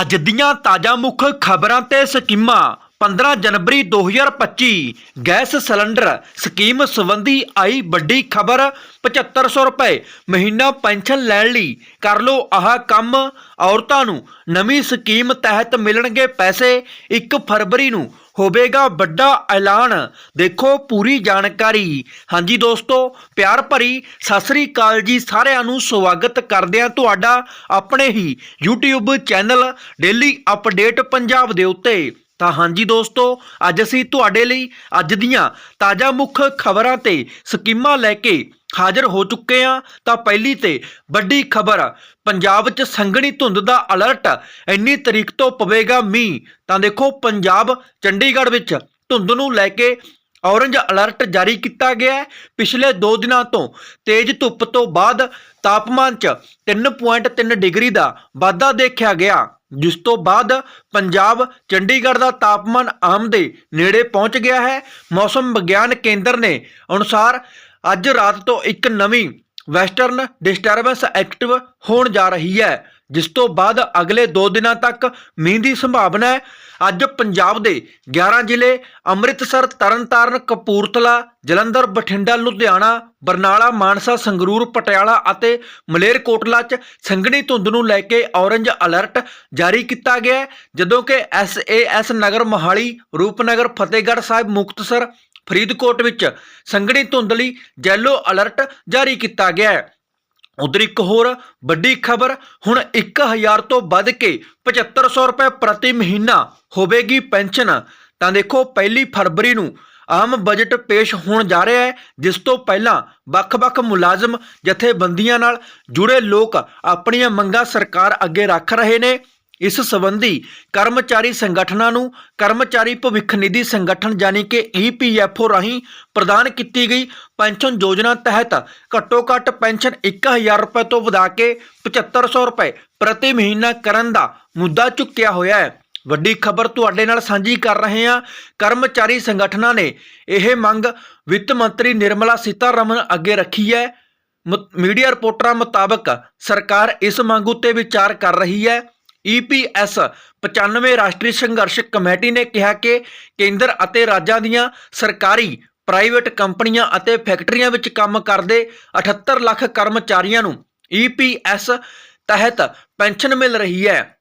ਅੱਜ ਦੀਆਂ ਤਾਜ਼ਾ ਮੁੱਖ ਖਬਰਾਂ ਤੇ ਸਕੀਮਾਂ। 15 ਜਨਵਰੀ 2025 ਗੈਸ ਸਿਲੰਡਰ ਸਕੀਮ ਸੰਬੰਧੀ ਆਈ ਵੱਡੀ ਖਬਰ 7500 ਰੁਪਏ ਮਹੀਨਾ ਪੈਨਸ਼ਨ ਲੈਣ ਲਈ ਕਰ ਲੋ ਆਹ ਕੰਮ। ਔਰਤਾਂ ਨੂੰ ਨਵੀਂ ਸਕੀਮ ਤਹਿਤ ਮਿਲਣਗੇ ਪੈਸੇ 1 ਫਰਵਰੀ ਨੂੰ ਹੋਵੇਗਾ ਵੱਡਾ ਐਲਾਨ। ਦੇਖੋ ਪੂਰੀ ਜਾਣਕਾਰੀ। ਹਾਂਜੀ ਦੋਸਤੋ, ਪਿਆਰ ਭਰੀ ਸਤਿ ਸ੍ਰੀ ਅਕਾਲ ਜੀ ਸਾਰਿਆਂ ਨੂੰ, ਸਵਾਗਤ ਕਰਦੇ ਹਾਂ ਤੁਹਾਡਾ ਆਪਣੇ ਹੀ YouTube channel daily update Punjab ਦੇ ਉੱਤੇ। ਤਾਂ ਹਾਂਜੀ ਦੋਸਤੋ, ਅੱਜ ਅਸੀਂ ਤੁਹਾਡੇ ਲਈ ਅੱਜ ਦੀਆਂ ਤਾਜ਼ਾ ਮੁੱਖ ਖਬਰਾਂ ਤੇ ਸਕੀਮਾਂ ਲੈ ਕੇ ਹਾਜ਼ਰ ਹੋ ਚੁੱਕੇ ਹਾਂ। ਤਾਂ ਪਹਿਲੀ ਤੇ ਵੱਡੀ ਖਬਰ, ਪੰਜਾਬ 'ਚ ਸੰਘਣੀ ਧੁੰਦ ਦਾ ਅਲਰਟ ਇੰਨੀ ਤਰੀਕ ਤੋਂ ਪਵੇਗਾ ਮੀਂਹ। ਤਾਂ ਦੇਖੋ, ਪੰਜਾਬ, ਚੰਡੀਗੜ੍ਹ ਵਿੱਚ ਧੁੰਦ ਨੂੰ ਲੈ ਕੇ ਔਰੰਜ ਅਲਰਟ ਜਾਰੀ ਕੀਤਾ ਗਿਆ ਹੈ ਪਿਛਲੇ 2 ਦਿਨਾਂ ਤੋਂ। ਤੇਜ਼ ਧੁੱਪ ਤੋਂ ਬਾਅਦ ਤਾਪਮਾਨ 'ਚ 3.3 ਡਿਗਰੀ ਦਾ ਵਾਧਾ ਦੇਖਿਆ ਗਿਆ। ਜਿਸ ਤੋਂ ਬਾਅਦ ਪੰਜਾਬ ਚੰਡੀਗੜ੍ਹ ਦਾ ਤਾਪਮਾਨ ਆਮ ਦੇ ਨੇੜੇ ਪਹੁੰਚ ਗਿਆ ਹੈ। ਮੌਸਮ ਵਿਗਿਆਨ ਕੇਂਦਰ ਨੇ ਅਨੁਸਾਰ ਅੱਜ ਰਾਤ ਤੋਂ ਇੱਕ ਨਵੀਂ ਵੈਸਟਰਨ ਡਿਸਟਰਬੈਂਸ ਐਕਟਿਵ ਹੋਣ ਜਾ ਰਹੀ ਹੈ। ਜਿਸ ਤੋਂ ਬਾਅਦ ਅਗਲੇ 2 ਦਿਨਾਂ ਤੱਕ ਮੀਂਹ ਦੀ ਸੰਭਾਵਨਾ ਹੈ। ਅੱਜ ਪੰਜਾਬ ਦੇ 11 ਜ਼ਿਲ੍ਹੇ, ਅੰਮ੍ਰਿਤਸਰ, ਤਰਨਤਾਰਨ, ਕਪੂਰਥਲਾ, ਜਲੰਧਰ, ਬਠਿੰਡਾ, ਲੁਧਿਆਣਾ, ਬਰਨਾਲਾ, ਮਾਨਸਾ, ਸੰਗਰੂਰ, ਪਟਿਆਲਾ ਅਤੇ ਮਲੇਰਕੋਟਲਾ 'ਚ ਸੰਘਣੀ ਧੁੰਦ ਨੂੰ ਲੈ ਕੇ ਔਰੰਜ ਅਲਰਟ ਜਾਰੀ ਕੀਤਾ ਗਿਆ ਜਦੋਂ ਕਿ S A S Nagar Mohali, Rupnagar, Fatehgarh Sahib, Muktsar, Faridkot ਵਿੱਚ ਸੰਘਣੀ ਧੁੰਦ ਲਈ ਯੈਲੋ ਅਲਰਟ ਜਾਰੀ ਕੀਤਾ ਗਿਆ ਹੈ। ਉਧਰ ਇੱਕ ਹੋਰ ਵੱਡੀ ਖਬਰ, ਹੁਣ 1000 ਤੋਂ ਵੱਧ ਕੇ 7500 ਰੁਪਏ ਪ੍ਰਤੀ ਮਹੀਨਾ ਹੋਵੇਗੀ ਪੈਨਸ਼ਨ। ਤਾਂ ਦੇਖੋ, ਪਹਿਲੀ ਫਰਵਰੀ ਨੂੰ ਆਮ ਬਜਟ ਪੇਸ਼ ਹੋਣ ਜਾ ਰਿਹਾ ਹੈ, ਜਿਸ ਤੋਂ ਪਹਿਲਾਂ ਵੱਖ-ਵੱਖ ਮੁਲਾਜ਼ਮ, ਜਥੇਬੰਦੀਆਂ ਨਾਲ ਜੁੜੇ ਲੋਕ ਆਪਣੀਆਂ ਮੰਗਾਂ ਸਰਕਾਰ ਅੱਗੇ ਰੱਖ ਰਹੇ ਨੇ। ਇਸ ਸਬੰਧੀ ਕਰਮਚਾਰੀ ਸੰਗਠਨਾਂ ਨੂੰ ਕਰਮਚਾਰੀ ਭਵਿੱਖ ਨਿਧੀ ਸੰਗਠਨ ਯਾਨੀ ਕਿ ਈਪੀਐਫਓ ਰਾਹੀਂ ਪ੍ਰਦਾਨ ਕੀਤੀ ਗਈ ਪੈਨਸ਼ਨ ਯੋਜਨਾ ਤਹਿਤ ਘੱਟੋ ਘੱਟ ਪੈਨਸ਼ਨ 1000 ਰੁਪਏ ਤੋਂ ਵਧਾ ਕੇ 7500 ਰੁਪਏ ਪ੍ਰਤੀ ਮਹੀਨਾ ਕਰਨ ਦਾ ਮੁੱਦਾ ਚੁੱਕਿਆ ਹੋਇਆ ਹੈ। ਵੱਡੀ ਖਬਰ ਤੁਹਾਡੇ ਨਾਲ ਸਾਂਝੀ ਕਰ ਰਹੇ ਹਾਂ। ਕਰਮਚਾਰੀ ਸੰਗਠਨਾਂ ਨੇ ਇਹ ਮੰਗ ਵਿੱਤ ਮੰਤਰੀ ਨਿਰਮਲਾ ਸੀਤਾਰਮਨ ਅੱਗੇ ਰੱਖੀ ਹੈ। ਮੀਡੀਆ ਰਿਪੋਰਟਰਾਂ ਮੁਤਾਬਕ ਸਰਕਾਰ ਇਸ ਮੰਗ ਉੱਤੇ ਵਿਚਾਰ ਕਰ ਰਹੀ ਹੈ। ਈਪੀਐਸ 95 ਰਾਸ਼ਟਰੀ ਸੰਘਰਸ਼ ਕਮੇਟੀ ਨੇ ਕਿਹਾ ਕਿ ਕੇਂਦਰ ਅਤੇ ਰਾਜਾਂ ਦੀਆਂ ਸਰਕਾਰੀ, ਪ੍ਰਾਈਵੇਟ ਕੰਪਨੀਆਂ ਅਤੇ ਫੈਕਟਰੀਆਂ ਵਿੱਚ ਕੰਮ ਕਰਦੇ 78 ਲੱਖ ਕਰਮਚਾਰੀਆਂ ਨੂੰ ਈਪੀਐਸ ਤਹਿਤ ਪੈਨਸ਼ਨ ਮਿਲ ਰਹੀ ਹੈ।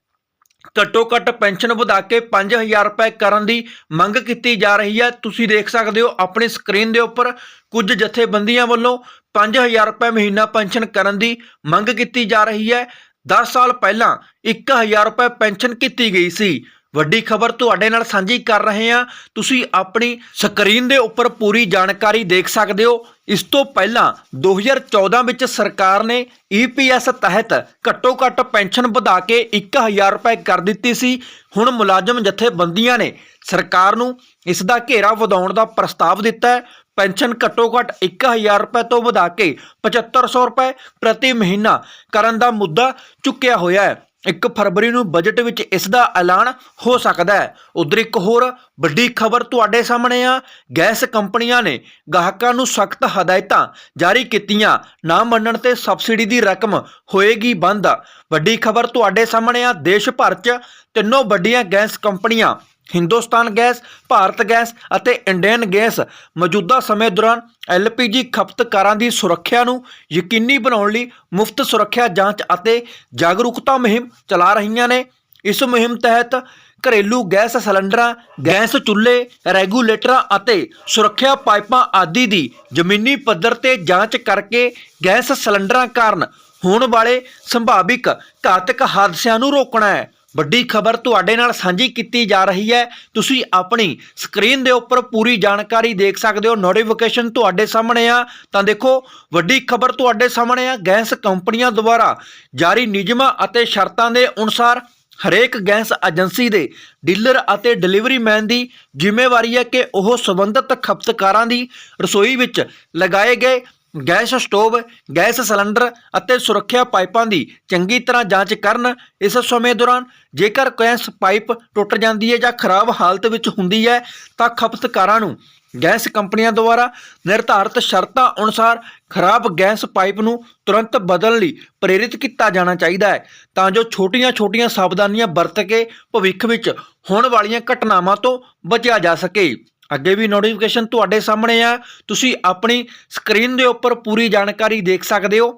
ਘੱਟੋ ਘੱਟ ਪੈਨਸ਼ਨ ਵਧਾ ਕੇ 5000 ਰੁਪਏ ਕਰਨ ਦੀ ਮੰਗ ਕੀਤੀ ਜਾ ਰਹੀ ਹੈ। ਤੁਸੀਂ ਦੇਖ ਸਕਦੇ ਹੋ ਆਪਣੀ ਸਕਰੀਨ ਦੇ ਉੱਪਰ ਕੁਝ ਜਥੇਬੰਦੀਆਂ ਵੱਲੋਂ 5000 ਰੁਪਏ ਮਹੀਨਾ ਪੈਨਸ਼ਨ ਕਰਨ ਦੀ ਮੰਗ ਕੀਤੀ ਜਾ ਰਹੀ ਹੈ। 10 ਸਾਲ ਪਹਿਲਾਂ 1000 ਰੁਪਏ ਪੈਨਸ਼ਨ ਕੀਤੀ ਗਈ ਸੀ। ਵੱਡੀ ਖਬਰ ਤੁਹਾਡੇ ਨਾਲ ਸਾਂਝੀ ਕਰ ਰਹੇ ਹਾਂ। ਤੁਸੀਂ ਆਪਣੀ ਸਕਰੀਨ ਦੇ ਉੱਪਰ ਪੂਰੀ ਜਾਣਕਾਰੀ ਦੇਖ ਸਕਦੇ ਹੋ। ਇਸ ਤੋਂ ਪਹਿਲਾਂ 2014 ਵਿੱਚ ਸਰਕਾਰ ਨੇ ਈਪੀਐਸ ਤਹਿਤ ਘੱਟੋ ਘੱਟ ਪੈਨਸ਼ਨ ਵਧਾ ਕੇ 1000 ਰੁਪਏ ਕਰ ਦਿੱਤੀ ਸੀ। ਹੁਣ ਮੁਲਾਜ਼ਮ ਜਥੇਬੰਦੀਆਂ ਨੇ ਸਰਕਾਰ ਨੂੰ ਇਸ ਦਾ ਘੇਰਾ ਵਧਾਉਣ ਦਾ ਪ੍ਰਸਤਾਵ ਦਿੱਤਾ ਹੈ। ਪੈਨਸ਼ਨ ਘੱਟੋ ਘੱਟ 1000 ਰੁਪਏ ਤੋਂ ਵਧਾ ਕੇ 7500 ਰੁਪਏ ਪ੍ਰਤੀ ਮਹੀਨਾ ਕਰਨ ਦਾ ਮੁੱਦਾ ਚੁੱਕਿਆ ਹੋਇਆ ਹੈ। 1 ਫਰਵਰੀ ਨੂੰ ਬਜਟ ਵਿੱਚ ਇਸ ਦਾ ਐਲਾਨ ਹੋ ਸਕਦਾ ਹੈ। ਉਧਰ ਇੱਕ ਹੋਰ ਵੱਡੀ ਖਬਰ ਤੁਹਾਡੇ ਸਾਹਮਣੇ ਆ। ਗੈਸ ਕੰਪਨੀਆਂ ਨੇ ਗਾਹਕਾਂ ਨੂੰ ਸਖਤ ਹਦਾਇਤਾਂ ਜਾਰੀ ਕੀਤੀਆਂ। ਨਾ ਮੰਨਣ ਤੇ ਸਬਸਿਡੀ ਦੀ ਰਕਮ ਹੋਏਗੀ ਬੰਦ। ਵੱਡੀ ਖਬਰ ਤੁਹਾਡੇ ਸਾਹਮਣੇ ਆ। ਦੇਸ਼ ਭਰ 'ਚ ਤਿੰਨੋਂ ਵੱਡੀਆਂ ਗੈਸ ਕੰਪਨੀਆਂ ਹਿੰਦੁਸਤਾਨ ਗੈਸ, ਭਾਰਤ ਗੈਸ ਅਤੇ ਇੰਡੀਅਨ ਗੈਸ ਮੌਜੂਦਾ ਸਮੇਂ ਦੌਰਾਨ ਐਲਪੀਜੀ ਖਪਤਕਾਰਾਂ ਦੀ ਸੁਰੱਖਿਆ ਨੂੰ ਯਕੀਨੀ ਬਣਾਉਣ ਲਈ ਮੁਫਤ ਸੁਰੱਖਿਆ ਜਾਂਚ ਅਤੇ ਜਾਗਰੂਕਤਾ ਮੁਹਿੰਮ ਚਲਾ ਰਹੀਆਂ ਨੇ। ਇਸ ਮੁਹਿੰਮ ਤਹਿਤ ਘਰੇਲੂ ਗੈਸ ਸਿਲੰਡਰਾਂ, ਗੈਸ ਚੁੱਲ੍ਹੇ, ਰੈਗੂਲੇਟਰਾਂ ਅਤੇ ਸੁਰੱਖਿਆ ਪਾਈਪਾਂ ਆਦਿ ਦੀ ਜ਼ਮੀਨੀ ਪੱਧਰ ਤੇ ਜਾਂਚ ਕਰਕੇ ਗੈਸ ਸਿਲੰਡਰਾਂ ਕਾਰਨ ਹੋਣ ਵਾਲੇ ਸੰਭਾਵਿਕ ਘਾਤਕ ਹਾਦਸਿਆਂ ਨੂੰ ਰੋਕਣਾ ਹੈ। ਵੱਡੀ ਖਬਰ ਤੁਹਾਡੇ ਨਾਲ ਸਾਂਝੀ ਕੀਤੀ ਜਾ ਰਹੀ ਹੈ। ਤੁਸੀਂ ਆਪਣੀ ਸਕਰੀਨ ਦੇ ਉੱਪਰ ਪੂਰੀ ਜਾਣਕਾਰੀ ਦੇਖ ਸਕਦੇ ਹੋ। ਨੋਟੀਫਿਕੇਸ਼ਨ ਤੁਹਾਡੇ ਸਾਹਮਣੇ ਆ। ਤਾਂ ਦੇਖੋ, ਵੱਡੀ ਖਬਰ ਤੁਹਾਡੇ ਸਾਹਮਣੇ ਆ। ਗੈਸ ਕੰਪਨੀਆਂ ਦੁਆਰਾ ਜਾਰੀ ਨਿਯਮਾਂ ਅਤੇ ਸ਼ਰਤਾਂ ਦੇ ਅਨੁਸਾਰ ਹਰੇਕ ਗੈਸ ਏਜੰਸੀ ਦੇ ਡੀਲਰ ਅਤੇ ਡਿਲੀਵਰੀ ਮੈਨ ਦੀ ਜ਼ਿੰਮੇਵਾਰੀ ਹੈ ਕਿ ਉਹ ਸੰਬੰਧਿਤ ਖਪਤਕਾਰਾਂ ਦੀ ਰਸੋਈ ਵਿੱਚ ਲਗਾਏ ਗਏ ਗੈਸ ਸਟੋਵ, ਗੈਸ ਸਿਲੰਡਰ ਅਤੇ ਸੁਰੱਖਿਆ ਪਾਈਪਾਂ ਦੀ ਚੰਗੀ ਤਰ੍ਹਾਂ ਜਾਂਚ ਕਰਨ ਇਸ ਸਮੇਂ ਦੌਰਾਨ ਜੇਕਰ ਗੈਸ ਪਾਈਪ ਟੁੱਟ ਜਾਂਦੀ ਹੈ ਜਾਂ ਖਰਾਬ ਹਾਲਤ ਵਿੱਚ ਹੁੰਦੀ ਹੈ ਤਾਂ ਖਪਤਕਾਰਾਂ ਨੂੰ ਗੈਸ ਕੰਪਨੀਆਂ ਦੁਆਰਾ ਨਿਰਧਾਰਤ ਸ਼ਰਤਾਂ ਅਨੁਸਾਰ ਖਰਾਬ ਗੈਸ ਪਾਈਪ ਨੂੰ ਤੁਰੰਤ ਬਦਲਣ ਲਈ ਪ੍ਰੇਰਿਤ ਕੀਤਾ ਜਾਣਾ ਚਾਹੀਦਾ ਹੈ ਤਾਂ ਜੋ ਛੋਟੀਆਂ-ਛੋਟੀਆਂ ਸਾਵਧਾਨੀਆਂ ਵਰਤ ਕੇ ਭਵਿੱਖ ਵਿੱਚ ਹੋਣ ਵਾਲੀਆਂ ਘਟਨਾਵਾਂ ਤੋਂ ਬਚਿਆ ਜਾ ਸਕੇ। ਅੱਗੇ ਵੀ ਨੋਟੀਫਿਕੇਸ਼ਨ ਤੁਹਾਡੇ ਸਾਹਮਣੇ ਆ। ਤੁਸੀਂ ਆਪਣੀ ਸਕਰੀਨ ਦੇ ਉੱਪਰ ਪੂਰੀ ਜਾਣਕਾਰੀ ਦੇਖ ਸਕਦੇ ਹੋ।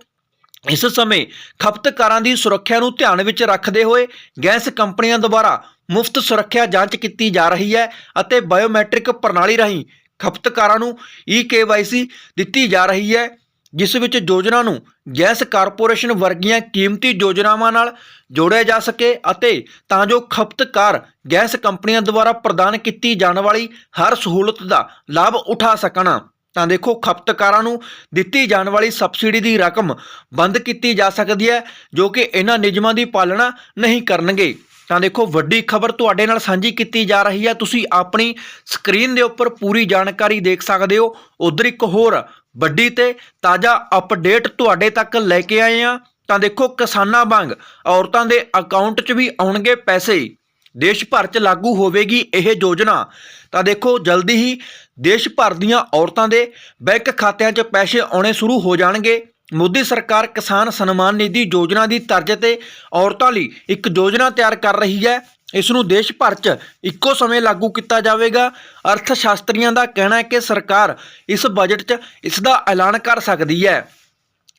ਇਸ ਸਮੇਂ ਖਪਤਕਾਰਾਂ ਦੀ ਸੁਰੱਖਿਆ ਨੂੰ ਧਿਆਨ ਵਿੱਚ ਰੱਖਦੇ ਹੋਏ ਗੈਸ ਕੰਪਨੀਆਂ ਦੁਆਰਾ ਮੁਫਤ ਸੁਰੱਖਿਆ ਜਾਂਚ ਕੀਤੀ ਜਾ ਰਹੀ ਹੈ ਅਤੇ ਬਾਇਓਮੈਟ੍ਰਿਕ ਪ੍ਰਣਾਲੀ ਰਾਹੀਂ ਖਪਤਕਾਰਾਂ ਨੂੰ ਈ-ਕੇਵਾਈਸੀ ਦਿੱਤੀ ਜਾ ਰਹੀ ਹੈ। ਜਿਸ ਵਿੱਚ ਯੋਜਨਾ ਨੂੰ ਗੈਸ ਕਾਰਪੋਰੇਸ਼ਨ ਵਰਗੀਆਂ ਕੀਮਤੀ ਯੋਜਨਾਵਾਂ ਨਾਲ ਜੋੜਿਆ ਜਾ ਸਕੇ ਅਤੇ ਤਾਂ ਜੋ ਖਪਤਕਾਰ ਗੈਸ ਕੰਪਨੀਆਂ ਦੁਆਰਾ ਪ੍ਰਦਾਨ ਕੀਤੀ ਜਾਣ ਵਾਲੀ ਹਰ ਸਹੂਲਤ ਦਾ ਲਾਭ ਉਠਾ ਸਕਣ। ਤਾਂ ਦੇਖੋ, ਖਪਤਕਾਰਾਂ ਨੂੰ ਦਿੱਤੀ ਜਾਣ ਵਾਲੀ ਸਬਸਿਡੀ ਦੀ ਰਕਮ ਬੰਦ ਕੀਤੀ ਜਾ ਸਕਦੀ ਹੈ, ਜੋ ਕਿ ਇਹਨਾਂ ਨਿਯਮਾਂ ਦੀ ਪਾਲਣਾ ਨਹੀਂ ਕਰਨਗੇ। ਤਾਂ ਦੇਖੋ, ਵੱਡੀ ਖਬਰ ਤੁਹਾਡੇ ਨਾਲ ਸਾਂਝੀ ਕੀਤੀ ਜਾ ਰਹੀ ਹੈ। ਤੁਸੀਂ ਆਪਣੀ ਸਕਰੀਨ ਦੇ ਉੱਪਰ ਪੂਰੀ ਜਾਣਕਾਰੀ ਦੇਖ ਸਕਦੇ ਹੋ। ਉਧਰ ਇੱਕ ਹੋਰ ਵੱਡੀ ਤੇ ਤਾਜ਼ਾ ਅਪਡੇਟ ਤੁਹਾਡੇ ਤੱਕ ਲੈ ਕੇ ਆਏ ਆ ਤਾਂ ਦੇਖੋ, ਕਿਸਾਨਾਂ ਵਾਂਗ ਔਰਤਾਂ ਦੇ ਅਕਾਊਂਟ 'ਚ ਵੀ ਆਉਣਗੇ ਪੈਸੇ। ਦੇਸ਼ ਭਰ 'ਚ ਲਾਗੂ ਹੋਵੇਗੀ ਇਹ ਯੋਜਨਾ। ਤਾਂ ਦੇਖੋ, ਜਲਦੀ ਹੀ ਦੇਸ਼ ਭਰ ਦੀਆਂ ਔਰਤਾਂ ਦੇ ਬੈਂਕ ਖਾਤਿਆਂ 'ਚ ਪੈਸੇ ਆਉਣੇ ਸ਼ੁਰੂ ਹੋ ਜਾਣਗੇ। ਮੋਦੀ ਸਰਕਾਰ ਕਿਸਾਨ ਸਨਮਾਨ ਨਿਧੀ ਯੋਜਨਾ ਦੀ ਤਰਜ਼ ਤੇ ਔਰਤਾਂ ਲਈ ਇੱਕ ਯੋਜਨਾ ਤਿਆਰ ਕਰ ਰਹੀ ਹੈ। ਇਸ ਨੂੰ ਦੇਸ਼ ਭਰ 'ਚ ਇੱਕੋ ਸਮੇਂ ਲਾਗੂ ਕੀਤਾ ਜਾਵੇਗਾ। ਅਰਥ ਸ਼ਾਸਤਰੀਆਂ ਦਾ ਕਹਿਣਾ ਹੈ ਕਿ ਸਰਕਾਰ ਇਸ ਬਜਟ 'ਚ ਇਸ ਦਾ ਐਲਾਨ ਕਰ ਸਕਦੀ ਹੈ।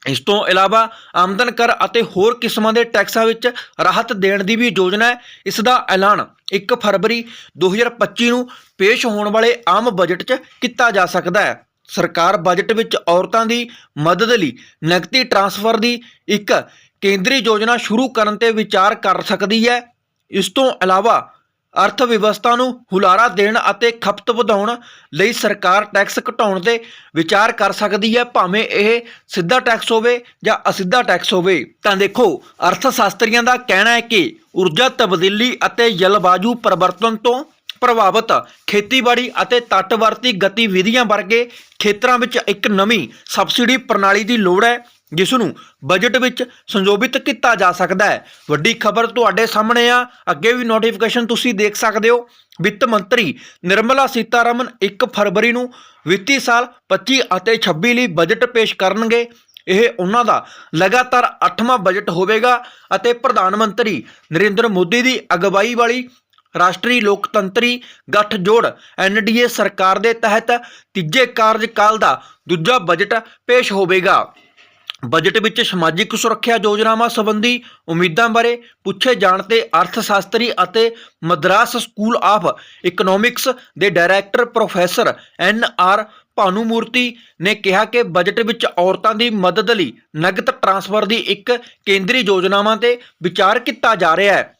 ਇਸ ਤੋਂ ਇਲਾਵਾ ਆਮਦਨ ਕਰ ਅਤੇ ਹੋਰ ਕਿਸਮਾਂ ਦੇ ਟੈਕਸਾਂ ਵਿੱਚ ਰਾਹਤ ਦੇਣ ਦੀ ਵੀ ਯੋਜਨਾ ਹੈ। ਇਸ ਦਾ ਐਲਾਨ 1 ਫਰਵਰੀ 2025 ਨੂੰ ਪੇਸ਼ ਹੋਣ ਵਾਲੇ ਆਮ ਬਜਟ 'ਚ ਕੀਤਾ ਜਾ ਸਕਦਾ ਹੈ। ਸਰਕਾਰ ਬਜਟ ਵਿੱਚ ਔਰਤਾਂ ਦੀ ਮਦਦ ਲਈ ਨਕਦੀ ਟ੍ਰਾਂਸਫਰ ਦੀ ਇੱਕ ਕੇਂਦਰੀ ਯੋਜਨਾ ਸ਼ੁਰੂ ਕਰਨ ਤੇ ਵਿਚਾਰ ਕਰ ਸਕਦੀ ਹੈ। ਇਸ ਤੋਂ ਇਲਾਵਾ ਅਰਥ ਵਿਵਸਥਾ ਨੂੰ ਹੁਲਾਰਾ ਦੇਣ ਅਤੇ ਖਪਤ ਵਧਾਉਣ ਲਈ ਸਰਕਾਰ ਟੈਕਸ ਘਟਾਉਣ ਦੇ ਵਿਚਾਰ ਕਰ ਸਕਦੀ ਹੈ, ਭਾਵੇਂ ਇਹ ਸਿੱਧਾ ਟੈਕਸ ਹੋਵੇ ਜਾਂ ਅਸਿੱਧਾ ਟੈਕਸ ਹੋਵੇ। ਤਾਂ ਦੇਖੋ ਅਰਥ ਸ਼ਾਸਤਰੀਆਂ ਦਾ ਕਹਿਣਾ ਹੈ ਕਿ ਊਰਜਾ ਤਬਦੀਲੀ ਅਤੇ ਜਲਵਾਯੂ ਪਰਿਵਰਤਨ ਤੋਂ ਪ੍ਰਭਾਵਿਤ ਖੇਤੀਬਾੜੀ ਅਤੇ ਤੱਟਵਰਤੀ ਗਤੀਵਿਧੀਆਂ ਵਰਗੇ ਖੇਤਰਾਂ ਵਿੱਚ ਇੱਕ ਨਵੀਂ ਸਬਸਿਡੀ ਪ੍ਰਣਾਲੀ ਦੀ ਲੋੜ ਹੈ। ਜਿਸ ਨੂੰ ਬਜਟ ਵਿੱਚ ਸੰਜੋਬਿਤ ਕੀਤਾ ਜਾ ਸਕਦਾ ਹੈ। ਵੱਡੀ ਖਬਰ ਤੁਹਾਡੇ ਸਾਹਮਣੇ ਆ। ਅੱਗੇ ਵੀ ਨੋਟੀਫਿਕੇਸ਼ਨ ਤੁਸੀਂ ਦੇਖ ਸਕਦੇ ਹੋ। ਵਿੱਤ ਮੰਤਰੀ ਨਿਰਮਲਾ ਸੀਤਾਰਮਨ 1 ਫਰਵਰੀ ਨੂੰ ਵਿੱਤੀ ਸਾਲ 25 ਅਤੇ 26 ਲਈ ਬਜਟ ਪੇਸ਼ ਕਰਨਗੇ। ਇਹ ਉਹਨਾਂ ਦਾ ਲਗਾਤਾਰ 8ਵਾਂ ਬਜਟ ਹੋਵੇਗਾ ਅਤੇ ਪ੍ਰਧਾਨ ਮੰਤਰੀ ਨਰਿੰਦਰ ਮੋਦੀ ਦੀ ਅਗਵਾਈ ਵਾਲੀ ਰਾਸ਼ਟਰੀ ਲੋਕਤੰਤਰੀ ਗੱਠਜੋੜ ਐਨਡੀਏ ਸਰਕਾਰ ਦੇ ਤਹਿਤ ਤੀਜੇ ਕਾਰਜਕਾਲ ਦਾ ਦੂਜਾ ਬਜਟ ਪੇਸ਼ ਹੋਵੇਗਾ। ਬਜਟ ਵਿੱਚ ਸਮਾਜਿਕ ਸੁਰੱਖਿਆ ਯੋਜਨਾਵਾਂ ਸੰਬੰਧੀ ਉਮੀਦਾਂ ਬਾਰੇ ਪੁੱਛੇ ਜਾਣ ਤੇ ਅਰਥ ਸ਼ਾਸਤਰੀ ਅਤੇ ਮਦਰਾਸ ਸਕੂਲ ਆਫ ਇਕਨੋਮਿਕਸ ਦੇ director professor N R Bhanumurthy ਨੇ ਕਿਹਾ ਕਿ ਬਜਟ ਵਿੱਚ ਔਰਤਾਂ ਦੀ ਮਦਦ ਲਈ ਨਗਦ ਟ੍ਰਾਂਸਫਰ ਦੀ ਇੱਕ ਕੇਂਦਰੀ ਯੋਜਨਾਵਾਂ ਤੇ ਵਿਚਾਰ ਕੀਤਾ ਜਾ ਰਿਹਾ ਹੈ।